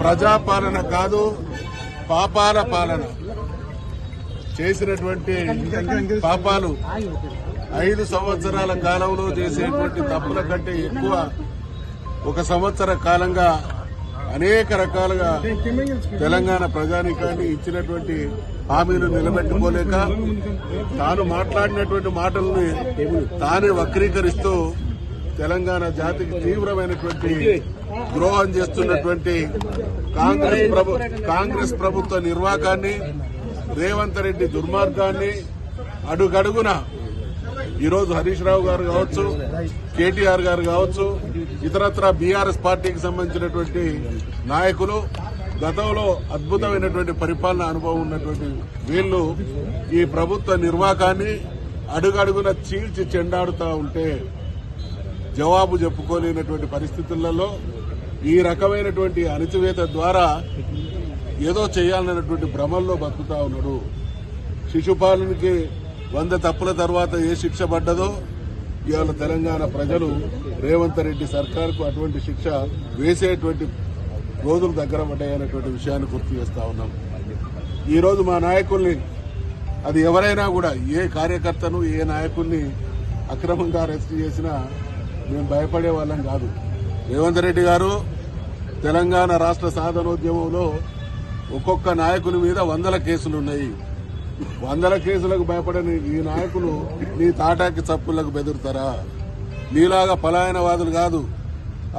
ప్రజాపాలన కాదు పాపాల పాలన. చేసినటువంటి పాపాలు ఐదు సంవత్సరాల కాలంలో చేసేటువంటి తప్పుల కంటే ఎక్కువ ఒక సంవత్సర కాలంగా అనేక రకాలుగా తెలంగాణ ప్రజానికాన్ని ఇచ్చినటువంటి హామీలు నిలబెట్టుకోలేక తాను మాట్లాడినటువంటి మాటల్ని తానే వక్రీకరిస్తూ తెలంగాణ జాతికి తీవ్రమైనటువంటి ద్రోహం చేస్తున్నటువంటి కాంగ్రెస్ ప్రభు కాంగ్రెస్ ప్రభుత్వ నిర్వాకాన్ని రేవంత్ రెడ్డి దుర్మార్గాన్ని అడుగడుగున ఈరోజు హరీష్ రావు గారు కావచ్చు కేటీఆర్ గారు కావచ్చు ఇతరత్ర బీఆర్ఎస్ పార్టీకి సంబంధించినటువంటి నాయకులు గతంలో అద్భుతమైనటువంటి పరిపాలన అనుభవం ఉన్నటువంటి వీళ్ళు ఈ ప్రభుత్వ నిర్వాకాన్ని అడుగడుగున చీల్చి చెండాడుతూ ఉంటే జవాబు చెప్పుకోలేనటువంటి పరిస్థితులలో ఈ రకమైనటువంటి అణచివేత ద్వారా ఏదో చేయాలన్నటువంటి భ్రమల్లో బతుకుతా ఉన్నాడు. శిశుపాలనకి వంద తప్పుల తర్వాత ఏ శిక్ష పడ్డదో ఇవాళ తెలంగాణ ప్రజలు రేవంత్ రెడ్డి సర్కార్కు అటువంటి శిక్ష వేసేటువంటి రోజులు దగ్గర పడ్డాయనేటువంటి విషయాన్ని గుర్తు చేస్తా ఉన్నాం. ఈరోజు మా నాయకుల్ని అది ఎవరైనా కూడా ఏ కార్యకర్తను ఏ నాయకుల్ని అక్రమంగా అరెస్ట్ చేసినా మేము భయపడే వాళ్ళం కాదు. రేవంత్ రెడ్డి గారు తెలంగాణ రాష్ట్ర సాధనోద్యమంలో ఒక్కొక్క నాయకుని మీద వందల కేసులు ఉన్నాయి. వందల కేసులకు భయపడని ఈ నాయకులు నీ తాటాకి చప్పులకు బెదురుతారా? నీలాగా పలాయనవాదులు కాదు.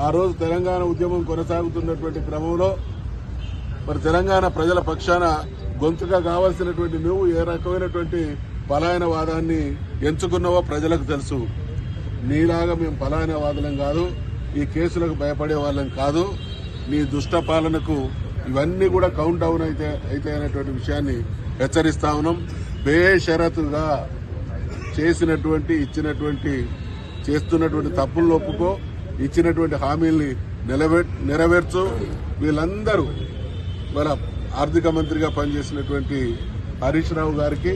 ఆ రోజు తెలంగాణ ఉద్యమం కొనసాగుతున్నటువంటి క్రమంలో మరి తెలంగాణ ప్రజల పక్షాన గొంతుగా కావాల్సినటువంటి నువ్వు ఏ రకమైనటువంటి పలాయనవాదాన్ని ఎంచుకున్నావో ప్రజలకు తెలుసు. నీలాగా మేము పలాయనవాదులం కాదు ఈ కేసులకు భయపడే వాళ్ళం కాదు. నీ దుష్ట పాలనకు ఇవన్నీ కూడా కౌంట్ డౌన్ అయితే అయితే అనేటువంటి విషయాన్ని హెచ్చరిస్తా ఉన్నాం. బేషరతుగా చేసినటువంటి ఇచ్చినటువంటి చేస్తున్నటువంటి తప్పులను ఒప్పుకో ఇచ్చినటువంటి హామీల్ని నిలబె నెరవేర్చు. వీళ్ళందరూ మన ఆర్థిక మంత్రిగా పనిచేసినటువంటి హరీష్ రావు గారికి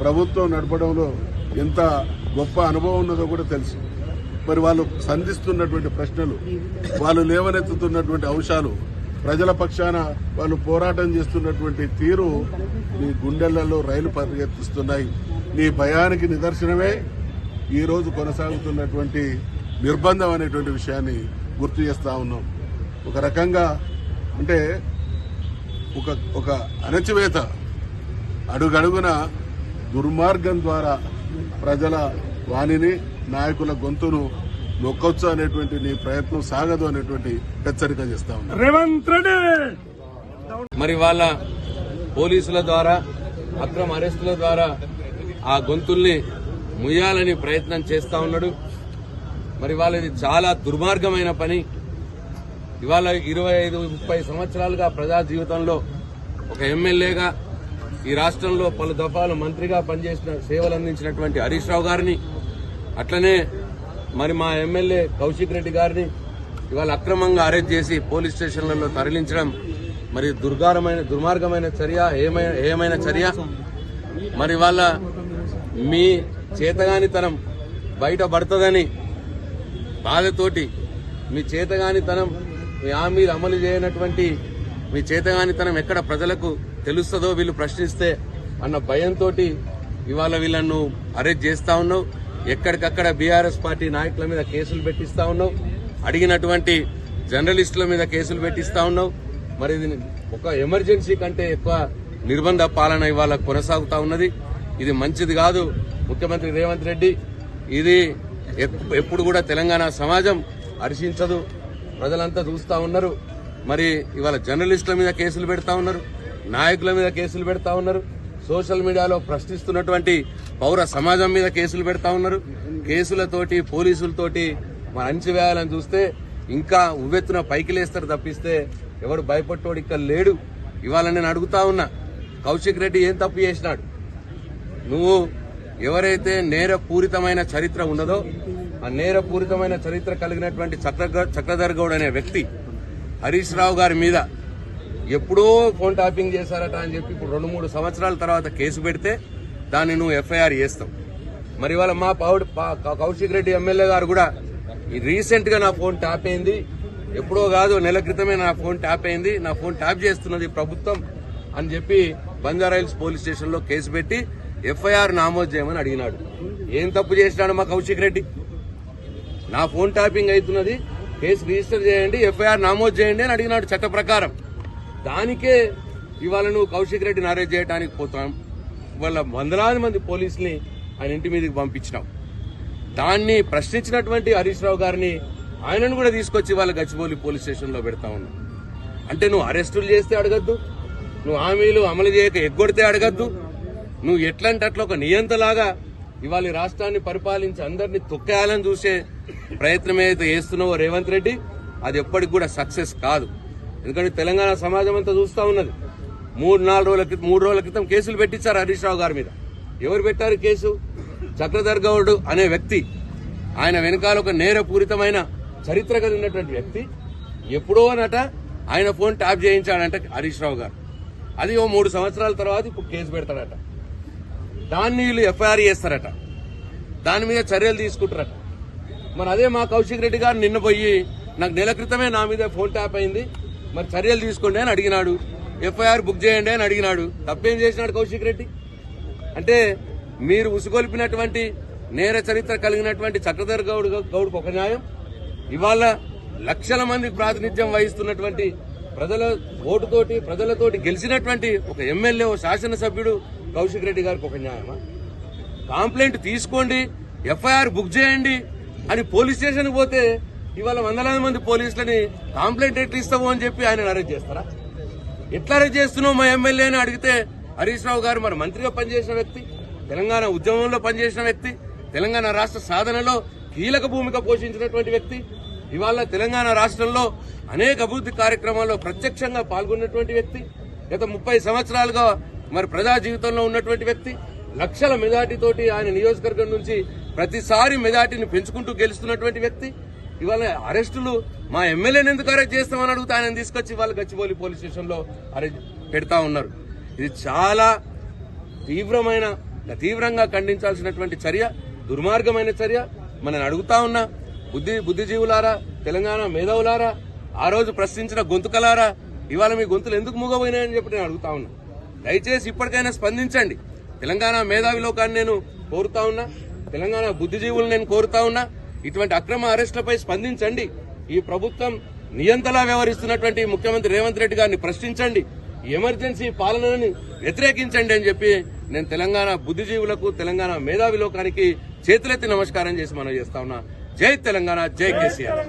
ప్రభుత్వం నడపడంలో ఎంత గొప్ప అనుభవం ఉన్నదో కూడా తెలుసు. మరి వాళ్ళు సంధిస్తున్నటువంటి ప్రశ్నలు వాళ్ళు లేవనెత్తుతున్నటువంటి అంశాలు ప్రజల పక్షాన వాళ్ళు పోరాటం చేస్తున్నటువంటి తీరు నీ గుండెలలో రైలు పరిగెత్తిస్తున్నాయి. నీ భయానికి నిదర్శనమే ఈరోజు కొనసాగుతున్నటువంటి నిర్బంధం అనేటువంటి విషయాన్ని గుర్తు చేస్తా ఉన్నాం. ఒక రకంగా అంటే ఒక ఒక అణచివేత అడుగడుగున దుర్మార్గం ద్వారా ప్రజల వాణిని నాయకుల గొంతును నొక్కొచ్చు అనేటువంటి నీ ప్రయత్నం సాగదు అనేటువంటి హెచ్చరిక చేస్తా ఉన్నా. రేవంత్ రెడ్డి! మరి వాళ్ళ పోలీసుల ద్వారా అక్రమ అరెస్టుల ద్వారా ఆ గొంతుల్ని ముయ్యాలని ప్రయత్నం చేస్తా ఉన్నాడు. మరి వాళ్ళది చాలా దుర్మార్గమైన పని. ఇవాళ ఇరవై ఐదు ముప్పై సంవత్సరాలుగా ప్రజా జీవితంలో ఒక ఎమ్మెల్యేగా ఈ రాష్ట్రంలో పలు దఫాలు మంత్రిగా పనిచేసిన సేవలు అందించినటువంటి హరీష్ రావు గారిని అట్లనే మరి మా ఎమ్మెల్యే కౌశిక్ రెడ్డి గారిని ఇవాళ అక్రమంగా అరెస్ట్ చేసి పోలీస్ స్టేషన్లలో తరలించడం మరి దుర్గారమైన దుర్మార్గమైన చర్య ఏమైన ఏమైన చర్య? మరి వాళ్ళ మీ చేతగానితనం బయట పడుతుందని బాధతోటి మీ చేతగానితనం మీ హామీలు అమలు చేయనటువంటి మీ చేతగానితనం ఎక్కడ ప్రజలకు తెలుస్తుందో వీళ్ళు ప్రశ్నిస్తే అన్న భయంతో ఇవాళ వీళ్ళను అరెస్ట్ చేస్తా ఉన్నావు. ఎక్కడికక్కడ బీఆర్ఎస్ పార్టీ నాయకుల మీద కేసులు పెట్టిస్తా ఉన్నావు. అడిగినటువంటి జర్నలిస్టుల మీద కేసులు పెట్టిస్తా ఉన్నావు. మరి ఇది ఒక ఎమర్జెన్సీ కంటే ఎక్కువ నిర్బంధ పాలన ఇవాళ కొనసాగుతా ఉన్నది. ఇది మంచిది కాదు ముఖ్యమంత్రి రేవంత్ రెడ్డి. ఇది ఎప్పుడు కూడా తెలంగాణ సమాజం హర్షించదు ప్రజలంతా చూస్తూ ఉన్నారు. మరి ఇవాళ జర్నలిస్టుల మీద కేసులు పెడతా ఉన్నారు నాయకుల మీద కేసులు పెడతా ఉన్నారు సోషల్ మీడియాలో ప్రశ్నిస్తున్నటువంటి పౌర సమాజం మీద కేసులు పెడతా ఉన్నారు. కేసులతోటి పోలీసులతోటి మన అణచివేయాలని చూస్తే ఇంకా ఉవ్వెత్తున పైకి లేస్తారు తప్పిస్తే ఎవడు భయపడ్డోడు ఇక్కడ లేడు. ఇవాళ నేను అడుగుతా ఉన్నా కౌశిక్ రెడ్డి ఏం తప్పు చేసినాడు? నువ్వు ఎవరైతే నేరపూరితమైన చరిత్ర ఉన్నదో ఆ నేరపూరితమైన చరిత్ర కలిగినటువంటి చక్ర చక్రధర్ గౌడ్ అనే వ్యక్తి హరీష్ రావు గారి మీద ఎప్పుడో ఫోన్ టాపింగ్ చేశారట అని చెప్పి ఇప్పుడు రెండు మూడు సంవత్సరాల తర్వాత కేసు పెడితే దాన్ని నువ్వు ఎఫ్ఐఆర్ చేస్తావు. మరి ఇవాళ మా పౌడ్ కౌశిక్ రెడ్డి ఎమ్మెల్యే గారు కూడా ఈ రీసెంట్గా నా ఫోన్ ట్యాప్ అయింది. ఎప్పుడో కాదు నెల క్రితమే నా ఫోన్ ట్యాప్ అయింది. నా ఫోన్ ట్యాప్ చేస్తున్నది ప్రభుత్వం అని చెప్పి బంజారాయిల్స్ పోలీస్ స్టేషన్లో కేసు పెట్టి ఎఫ్ఐఆర్ నామోదు చేయమని అడిగినాడు. ఏం తప్పు చేసినాడు మా కౌశిక్ రెడ్డి? నా ఫోన్ ట్యాపింగ్ అవుతున్నది కేసు రిజిస్టర్ చేయండి ఎఫ్ఐఆర్ నమోదు చేయండి అని అడిగినాడు చట్ట ప్రకారం. దానికే ఇవాళ నువ్వు కౌశిక్ రెడ్డిని అరెస్ట్ చేయడానికి పోతాం. ఇవాళ వందలాది మంది పోలీసుల్ని ఆయన ఇంటి మీదకి పంపించినాం. దాన్ని ప్రశ్నించినటువంటి హరీష్ రావు గారిని ఆయనను కూడా తీసుకొచ్చి వాళ్ళ గచ్చిబౌలి పోలీస్ స్టేషన్లో పెడతా ఉన్నాం. అంటే నువ్వు అరెస్టులు చేస్తే అడగద్దు నువ్వు హామీలు అమలు చేయక ఎగ్గొడితే అడగద్దు నువ్వు ఎట్లంటే అట్లా ఒక నియంతలాగా ఇవాళ రాష్ట్రాన్ని పరిపాలించి అందరినీ తొక్కేయాలని చూసే ప్రయత్నం ఏదైతే చేస్తున్నావో రేవంత్ రెడ్డి అది ఎప్పటికి కూడా సక్సెస్ కాదు. ఎందుకంటే తెలంగాణ సమాజం అంతా చూస్తా ఉన్నది. మూడు నాలుగు రోజుల క్రితం మూడు రోజుల క్రితం కేసులు పెట్టించారు హరీష్ రావు గారి మీద. ఎవరు పెట్టారు కేసు? చక్రధర్ గౌడ్ అనే వ్యక్తి. ఆయన వెనకాల ఒక నేరపూరితమైన చరిత్ర కలిగినటువంటి వ్యక్తి. ఎప్పుడో అనట ఆయన ఫోన్ ట్యాప్ చేయించాడంట హరీష్ రావు గారు. అది ఓ మూడు సంవత్సరాల తర్వాత ఇప్పుడు కేసు పెడతాడట. దాన్ని వీళ్ళు ఎఫ్ఐఆర్ చేస్తారట. దాని మీద చర్యలు తీసుకుంటారట. మరి అదే మా కౌశిక్ రెడ్డి గారు నిన్న పోయి నాకు నెల క్రితమే నా మీద ఫోన్ ట్యాప్ అయింది. మరి చర్యలు తీసుకోండి అని అడిగినాడు. ఎఫ్ఐఆర్ బుక్ చేయండి అని అడిగినాడు. తప్పేం చేసినాడు కౌశిక్ రెడ్డి? అంటే మీరు ఉసుగొల్పినటువంటి నేర చరిత్ర కలిగినటువంటి చక్రధర్ గౌడ్ గౌడ్కు ఒక న్యాయం. ఇవాళ లక్షల మందికి ప్రాతినిధ్యం వహిస్తున్నటువంటి ప్రజల ఓటుతోటి ప్రజలతోటి గెలిచినటువంటి ఒక ఎమ్మెల్యే ఓ శాసనసభ్యుడు కౌశిక్ రెడ్డి గారికి ఒక న్యాయమా? కాంప్లైంట్ తీసుకోండి ఎఫ్ఐఆర్ బుక్ చేయండి అని పోలీస్ స్టేషన్ పోతే ఇవాళ వందలాది మంది పోలీసులని కాంప్లైంట్ ఎట్లా ఇస్తావు అని చెప్పి ఆయన అరెస్ట్ చేస్తారా? ఎట్లా అరెస్ట్ చేస్తున్నావు మా ఎమ్మెల్యే అని అడిగితే హరీష్ రావు గారు మరి మంత్రిగా పనిచేసిన వ్యక్తి తెలంగాణ ఉద్యమంలో పనిచేసిన వ్యక్తి తెలంగాణ రాష్ట్ర సాధనలో కీలక భూమిక పోషించినటువంటి వ్యక్తి ఇవాళ తెలంగాణ రాష్ట్రంలో అనేక అభివృద్ధి కార్యక్రమాల్లో ప్రత్యక్షంగా పాల్గొన్నటువంటి వ్యక్తి గత ముప్పై సంవత్సరాలుగా మరి ప్రజా జీవితంలో ఉన్నటువంటి వ్యక్తి లక్షల మెజార్టీతోటి ఆయన నియోజకవర్గం నుంచి ప్రతిసారి మెజార్టీని పెంచుకుంటూ గెలుస్తున్నటువంటి వ్యక్తి. ఇవాళ అరెస్టులు మా ఎమ్మెల్యేని ఎందుకు అరెస్ట్ చేస్తామని అడుగుతా ఆయన తీసుకొచ్చి ఇవాళ గచ్చిబౌలి పోలీస్ స్టేషన్లో అరెస్ట్ పెడతా ఉన్నారు. ఇది చాలా తీవ్రమైన తీవ్రంగా ఖండించాల్సినటువంటి చర్య దుర్మార్గమైన చర్య. మనం అడుగుతా ఉన్నా బుద్ధి బుద్ధిజీవులారా తెలంగాణ మేధావులారా ఆ రోజు ప్రశ్నించిన గొంతుకలారా ఇవాళ మీ గొంతులు ఎందుకు మూగపోయినాయని చెప్పి నేను అడుగుతా ఉన్నా. దయచేసి ఇప్పటికైనా స్పందించండి. తెలంగాణ మేధావి లోకాన్ని నేను కోరుతా ఉన్నా తెలంగాణ బుద్ధిజీవులు నేను కోరుతా ఉన్నా ఇటువంటి అక్రమ అరెస్టులపై స్పందించండి. ఈ ప్రభుత్వం నియంతలా వ్యవహరిస్తున్నటువంటి ముఖ్యమంత్రి రేవంత్ రెడ్డి గారిని ప్రశ్నించండి. ఎమర్జెన్సీ పాలనని వ్యతిరేకించండి అని చెప్పి నేను తెలంగాణ బుద్ధిజీవులకు తెలంగాణ మేధావి లోకానికి చేతులెత్తి నమస్కారం చేసి మనం చేస్తా ఉన్నా. జై తెలంగాణ జై కేసీఆర్.